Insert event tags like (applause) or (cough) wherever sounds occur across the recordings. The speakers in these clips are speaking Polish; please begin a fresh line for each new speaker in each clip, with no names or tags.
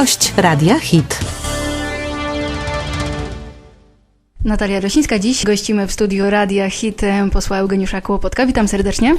Gość Radia Hit.
Natalia Rosińska. Dziś gościmy w studiu Radia Hit posła Eugeniusza Kłopotka. Witam serdecznie.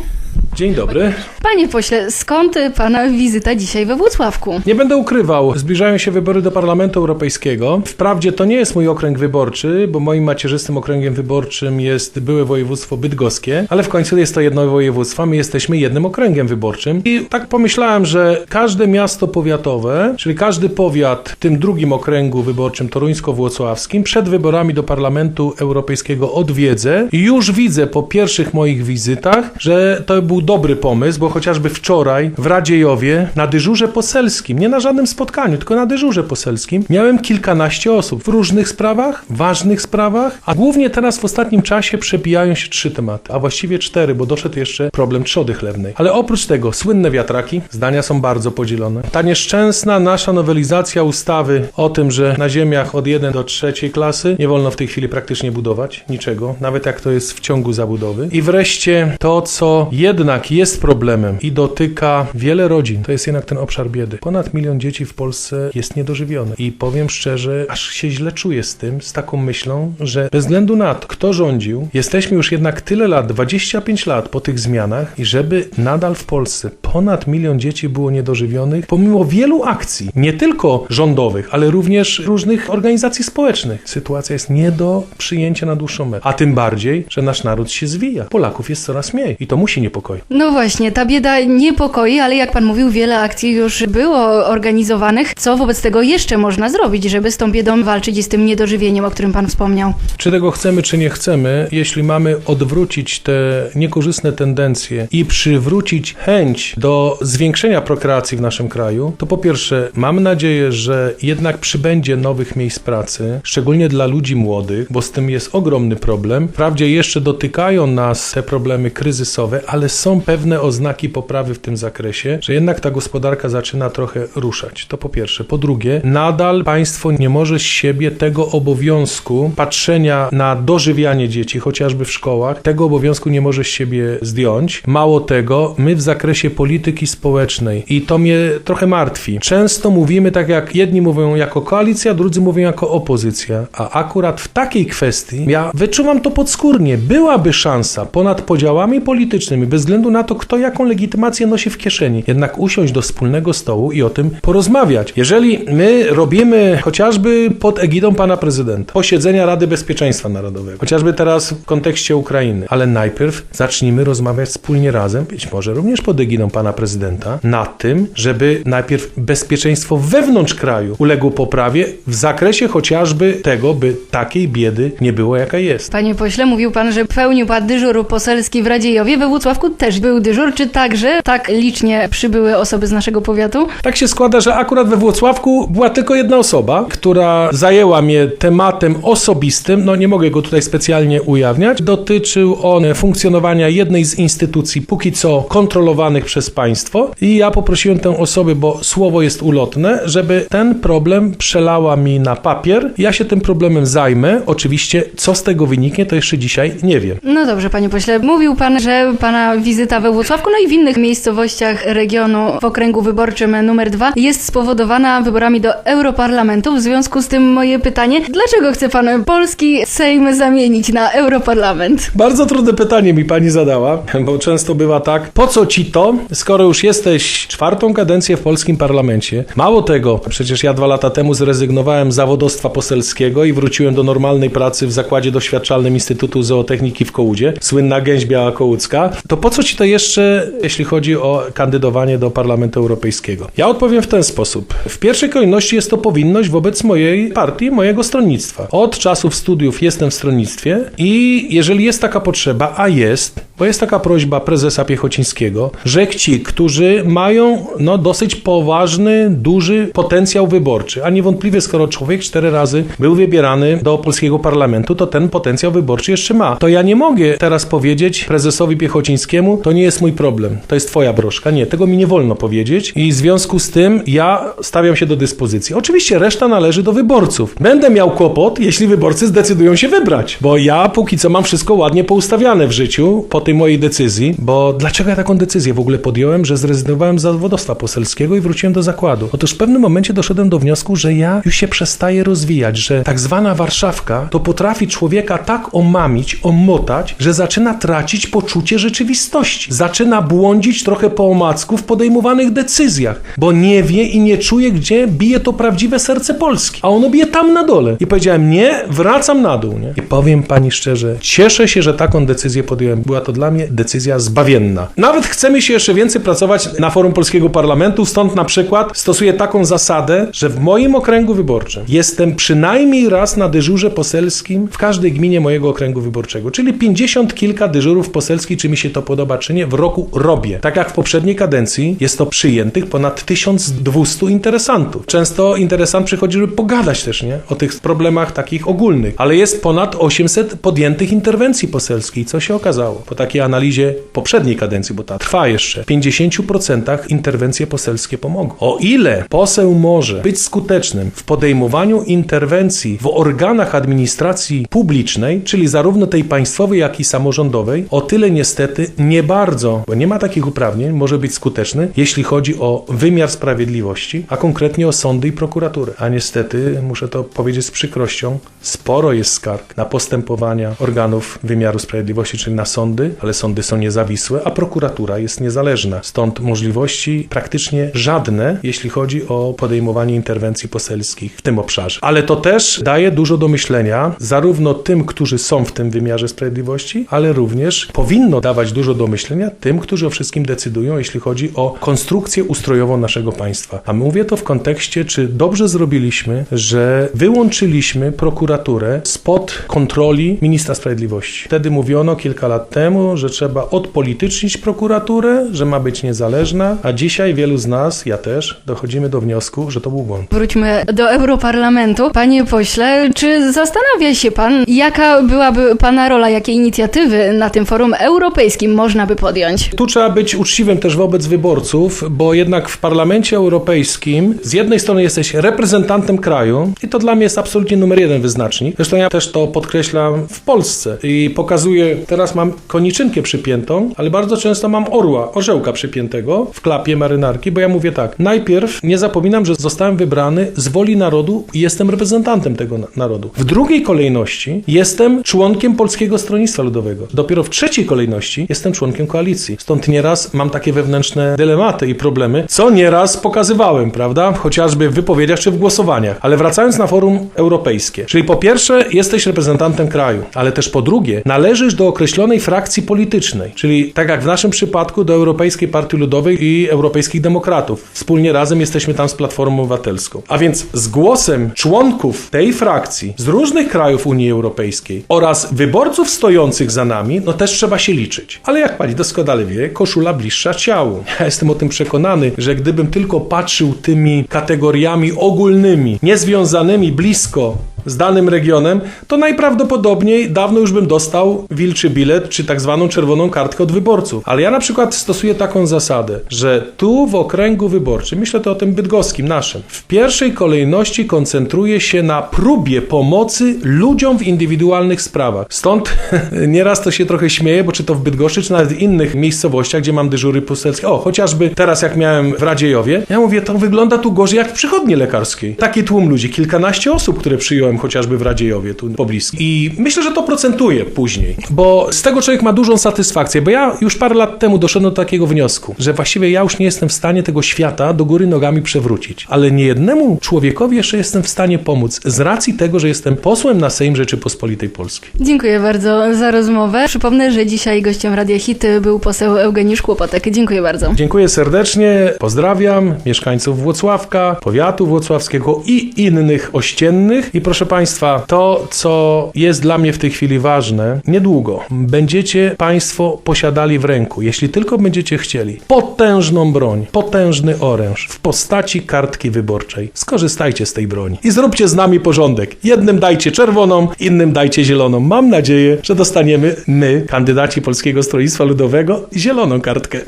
Dzień dobry.
Panie pośle, skąd pana wizyta dzisiaj we Włocławku?
Nie będę ukrywał, zbliżają się wybory do Parlamentu Europejskiego. Wprawdzie to nie jest mój okręg wyborczy, bo moim macierzystym okręgiem wyborczym jest byłe województwo bydgoskie, ale w końcu jest to jedno województwo, my jesteśmy jednym okręgiem wyborczym. I tak pomyślałem, że każde miasto powiatowe, czyli każdy powiat w tym drugim okręgu wyborczym toruńsko-włocławskim przed wyborami do Parlamentu Europejskiego odwiedzę i już widzę po pierwszych moich wizytach, że to był dobry pomysł, bo chociażby wczoraj w Radziejowie na dyżurze poselskim, nie na żadnym spotkaniu, tylko na dyżurze poselskim, miałem kilkanaście osób w różnych sprawach, ważnych sprawach, a głównie teraz w ostatnim czasie przebijają się trzy tematy, a właściwie cztery, bo doszedł jeszcze problem trzody chlewnej. Ale oprócz tego słynne wiatraki, zdania są bardzo podzielone. Ta nieszczęsna nasza nowelizacja ustawy o tym, że na ziemiach od 1 do trzeciej klasy nie wolno w tej chwili praktycznie budować niczego, nawet jak to jest w ciągu zabudowy. I wreszcie to, co jednak jest problemem i dotyka wiele rodzin, to jest jednak ten obszar biedy. Ponad milion dzieci w Polsce jest niedożywione. I powiem szczerze, aż się źle czuję z tym, z taką myślą, że bez względu na to, kto rządził, jesteśmy już jednak tyle lat, 25 lat po tych zmianach i żeby nadal w Polsce ponad milion dzieci było niedożywionych, pomimo wielu akcji, nie tylko rządowych, ale również różnych organizacji społecznych. Sytuacja jest nie do przyjęcia na dłuższą metę. A tym bardziej, że nasz naród się zwija. Polaków jest coraz mniej i to musi niepokoić.
No właśnie, ta bieda niepokoi, ale jak pan mówił, wiele akcji już było organizowanych. Co wobec tego jeszcze można zrobić, żeby z tą biedą walczyć i z tym niedożywieniem, o którym pan wspomniał?
Czy tego chcemy, czy nie chcemy, jeśli mamy odwrócić te niekorzystne tendencje i przywrócić chęć do zwiększenia prokreacji w naszym kraju, to po pierwsze, mam nadzieję, że jednak przybędzie nowych miejsc pracy, szczególnie dla ludzi młodych, bo z tym jest ogromny problem. Wprawdzie jeszcze dotykają nas te problemy kryzysowe, ale są pewne oznaki poprawy w tym zakresie, że jednak ta gospodarka zaczyna trochę ruszać. To po pierwsze. Po drugie, nadal państwo nie może z siebie tego obowiązku patrzenia na dożywianie dzieci, chociażby w szkołach, tego obowiązku nie może z siebie zdjąć. Mało tego, my w zakresie polityki społecznej i to mnie trochę martwi. Często mówimy tak jak jedni mówią jako koalicja, drudzy mówią jako opozycja, a akurat w takiej kwestii ja wyczuwam to podskórnie. Byłaby szansa ponad podziałami politycznymi, bez względu na to, kto jaką legitymację nosi w kieszeni, jednak usiąść do wspólnego stołu i o tym porozmawiać. Jeżeli my robimy chociażby pod egidą pana prezydenta posiedzenia Rady Bezpieczeństwa Narodowego, chociażby teraz w kontekście Ukrainy, ale najpierw zacznijmy rozmawiać wspólnie razem, być może również pod egidą pana prezydenta, nad tym, żeby najpierw bezpieczeństwo wewnątrz kraju uległo poprawie w zakresie chociażby tego, by takiej biedy nie było, jaka jest.
Panie pośle, mówił pan, że pełnił pan dyżur poselski w Radziejowie. We Włocławku też był dyżur. Czy także tak licznie przybyły osoby z naszego powiatu?
Tak się składa, że akurat we Włocławku była tylko jedna osoba, która zajęła mnie tematem osobistym, no nie mogę go tutaj specjalnie ujawniać. Dotyczył on funkcjonowania jednej z instytucji, póki co kontrolowanych przez państwo i ja poprosiłem tę osobę, bo słowo jest ulotne, żeby ten problem przelała mi na papier. Ja się tym problemem zajmę. Oczywiście, co z tego wyniknie, to jeszcze dzisiaj nie wiem.
No dobrze, panie pośle. Mówił pan, że pana wizyta we Włocławku, no i w innych miejscowościach regionu w okręgu wyborczym numer dwa jest spowodowana wyborami do Europarlamentu. W związku z tym moje pytanie, dlaczego chce pan polski Sejm zamienić na Europarlament?
Bardzo trudne pytanie mi pani zadała, bo często bywa tak, po co ci to, skoro już jesteś czwartą kadencję w polskim parlamencie? Mało tego, przecież ja dwa lata temu zrezygnowałem z zawodostwa poselskiego i wróciłem do pracy w zakładzie doświadczalnym Instytutu Zootechniki w Kołudzie, słynna gęś biała kołucka. To po co ci to jeszcze, jeśli chodzi o kandydowanie do Parlamentu Europejskiego? Ja odpowiem w ten sposób. W pierwszej kolejności jest to powinność wobec mojej partii, mojego stronnictwa. Od czasów studiów jestem w stronnictwie i jeżeli jest taka potrzeba, a jest, bo jest taka prośba prezesa Piechocińskiego, że ci, którzy mają no, dosyć poważny, duży potencjał wyborczy, a niewątpliwie skoro człowiek cztery razy był wybierany do polskiego parlamentu, to ten potencjał wyborczy jeszcze ma. To ja nie mogę teraz powiedzieć prezesowi Piechocińskiemu, to nie jest mój problem, to jest twoja broszka. Nie, tego mi nie wolno powiedzieć i w związku z tym ja stawiam się do dyspozycji. Oczywiście reszta należy do wyborców. Będę miał kłopot, jeśli wyborcy zdecydują się wybrać, bo ja póki co mam wszystko ładnie poustawiane w życiu, po tej mojej decyzji, bo dlaczego ja taką decyzję w ogóle podjąłem, że zrezygnowałem z zawodowstwa poselskiego i wróciłem do zakładu? Otóż w pewnym momencie doszedłem do wniosku, że ja już się przestaję rozwijać, że tak zwana Warszawka to potrafi człowieka tak omamić, omotać, że zaczyna tracić poczucie rzeczywistości. Zaczyna błądzić trochę po omacku w podejmowanych decyzjach, bo nie wie i nie czuje, gdzie bije to prawdziwe serce Polski. A ono bije tam na dole. I powiedziałem, nie, wracam na dół. Nie? I powiem pani szczerze, cieszę się, że taką decyzję podjąłem. Była to dla mnie decyzja zbawienna. Nawet chce mi się jeszcze więcej pracować na forum polskiego parlamentu, stąd na przykład stosuję taką zasadę, że w moim okręgu wyborczym jestem przynajmniej raz na dyżurze poselskim w każdej gminie mojego okręgu wyborczego, czyli 50 kilka dyżurów poselskich, czy mi się to podoba, czy nie, w roku robię. Tak jak w poprzedniej kadencji jest to przyjętych ponad 1200 interesantów. Często interesant przychodzi, żeby pogadać też, nie? O tych problemach takich ogólnych, ale jest ponad 800 podjętych interwencji poselskich. Co się okazało? Po takiej analizie poprzedniej kadencji, bo ta trwa jeszcze, w 50% interwencje poselskie pomogą. O ile poseł może być skutecznym w podejmowaniu interwencji w organach administracji publicznej, czyli zarówno tej państwowej, jak i samorządowej, o tyle niestety nie bardzo, bo nie ma takich uprawnień, może być skuteczny, jeśli chodzi o wymiar sprawiedliwości, a konkretnie o sądy i prokuraturę. A niestety, muszę to powiedzieć z przykrością, sporo jest skarg na postępowania organów wymiaru sprawiedliwości, czyli na sądy, ale sądy są niezawisłe, a prokuratura jest niezależna. Stąd możliwości praktycznie żadne, jeśli chodzi o podejmowanie interwencji poselskich w tym obszarze. Ale to też daje dużo do myślenia zarówno tym, którzy są w tym wymiarze sprawiedliwości, ale również powinno dawać dużo do myślenia tym, którzy o wszystkim decydują, jeśli chodzi o konstrukcję ustrojową naszego państwa. A mówię to w kontekście, czy dobrze zrobiliśmy, że wyłączyliśmy prokuraturę spod kontroli ministra sprawiedliwości. Wtedy mówiono kilka lat temu, że trzeba odpolitycznić prokuraturę, że ma być niezależna, a dzisiaj wielu z nas, ja też, dochodzimy do wniosku, że to był błąd.
Wróćmy do Europarlamentu. Panie pośle, czy zastanawia się pan, jaka byłaby pana rola, jakie inicjatywy na tym forum europejskim można by podjąć?
Tu trzeba być uczciwym też wobec wyborców, bo jednak w Parlamencie Europejskim z jednej strony jesteś reprezentantem kraju i to dla mnie jest absolutnie numer jeden wyznacznik. Zresztą ja też to podkreślam w Polsce i pokazuję, teraz mam koniczynkę przypiętą, ale bardzo często mam orła, orzełka przypiętego w klapie marynarki, bo ja mówię tak, najpierw nie zapominam, że zostałem wybrany z woli narodu i jestem reprezentantem tego na- narodu. W drugiej kolejności jestem członkiem Polskiego Stronnictwa Ludowego. Dopiero w trzeciej kolejności jestem członkiem koalicji. Stąd nieraz mam takie wewnętrzne dylematy i problemy, co nieraz pokazywałem, prawda? Chociażby w wypowiedziach czy w głosowaniach. Ale wracając na forum europejskie. Czyli po pierwsze jesteś reprezentantem kraju, ale też po drugie należysz do określonej frakcji politycznej. Czyli tak jak w naszym przypadku do Europejskiej Partii Ludowej i Europejskich Demokratów. Wspólnie razem jesteśmy tam z Platformą Obywatelską. A więc z głosem członków tej frakcji z różnych krajów Unii Europejskiej oraz wyborców stojących za nami, no też trzeba się liczyć. Ale jak pani doskonale wie, koszula bliższa ciału. Ja jestem o tym przekonany, że gdybym tylko patrzył tymi kategoriami ogólnymi, niezwiązanymi blisko z danym regionem, to najprawdopodobniej dawno już bym dostał wilczy bilet, czy tak zwaną czerwoną kartkę od wyborców. Ale ja na przykład stosuję taką zasadę, że tu w okręgu wyborczym, myślę to o tym bydgoskim, naszym, w pierwszej kolejności koncentruję się na próbie pomocy ludziom w indywidualnych sprawach. Stąd (laughs) nieraz to się trochę śmieję, bo czy to w Bydgoszczy, czy nawet w innych miejscowościach, gdzie mam dyżury poselskie, o, chociażby teraz jak miałem w Radziejowie, ja mówię, to wygląda tu gorzej jak w przychodni lekarskiej. Taki tłum ludzi, kilkanaście osób, które przyjąłem chociażby w Radziejowie, tu poblisko. I myślę, że to procentuje później, bo z tego człowiek ma dużą satysfakcję, bo ja już parę lat temu doszedłem do takiego wniosku, że właściwie ja już nie jestem w stanie tego świata do góry nogami przewrócić, ale niejednemu człowiekowi jeszcze jestem w stanie pomóc z racji tego, że jestem posłem na Sejm Rzeczypospolitej Polskiej.
Dziękuję bardzo za rozmowę. Przypomnę, że dzisiaj gościem Radia Hity był poseł Eugeniusz Kłopotek. Dziękuję bardzo.
Dziękuję serdecznie, pozdrawiam mieszkańców Włocławka, powiatu włocławskiego i innych ościennych. I proszę Państwa, to co jest dla mnie w tej chwili ważne, niedługo będziecie Państwo posiadali w ręku, jeśli tylko będziecie chcieli, potężną broń, potężny oręż w postaci kartki wyborczej. Skorzystajcie z tej broni i zróbcie z nami porządek. Jednym dajcie czerwoną, innym dajcie zieloną. Mam nadzieję, że dostaniemy my, kandydaci Polskiego Stronnictwa Ludowego, zieloną kartkę. (laughs)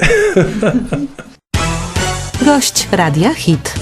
Gość Radia Hit.